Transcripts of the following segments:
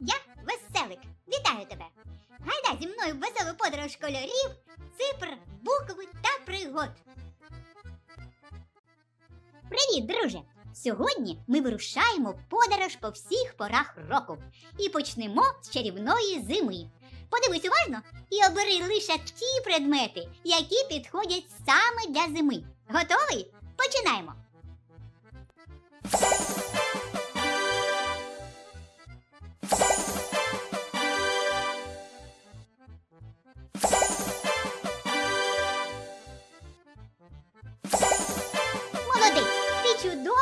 я веселик. Вітаю тебе! Гайда зі мною веселу подорож кольорів, цифр, букв та пригод. Привіт, друже! Сьогодні ми вирушаємо подорож по всіх порах року і почнемо з чарівної зими. Подивись уважно і обери лише ті предмети, які підходять саме для зими. Готовий? Починаємо!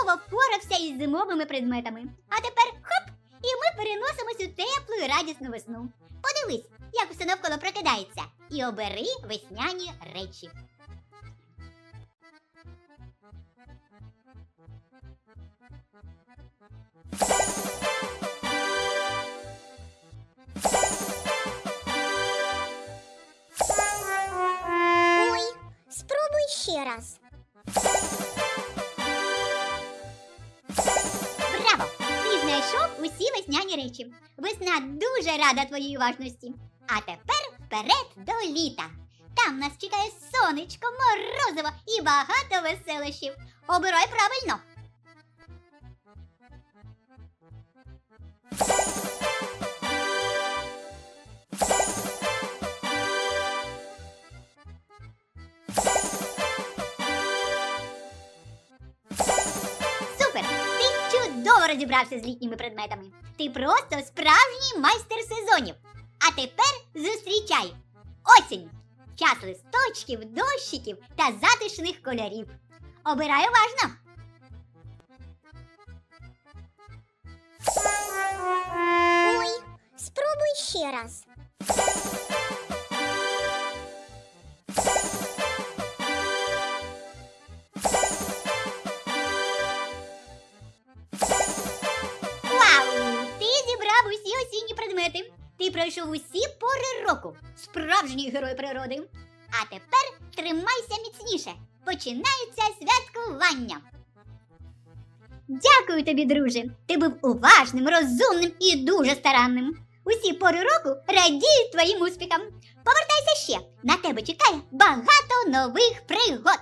Чудово впорався із зимовими предметами. А тепер хоп! І ми переносимось у теплу і радісну весну. Подивись, як все навколо прокидається, і обери весняні речі. Ой, спробуй ще раз. Усі весняні речі. Весна дуже рада твоїй уважності. А тепер вперед до літа. Там нас чекає сонечко, морозиво і багато веселощів. Обирай правильно. Розібрався з літніми предметами. Ти просто справжній майстер сезонів. А тепер зустрічай! Осінь! Час листочків, дощиків та затишних кольорів. Обирай уважно! Ой, спробуй ще раз. Предмети. Ти пройшов усі пори року. Справжній герой природи. А тепер тримайся міцніше. Починається святкування. Дякую тобі, друже. Ти був уважним, розумним і дуже старанним. Усі пори року радіють твоїм успіхам. Повертайся ще. На тебе чекає багато нових пригод.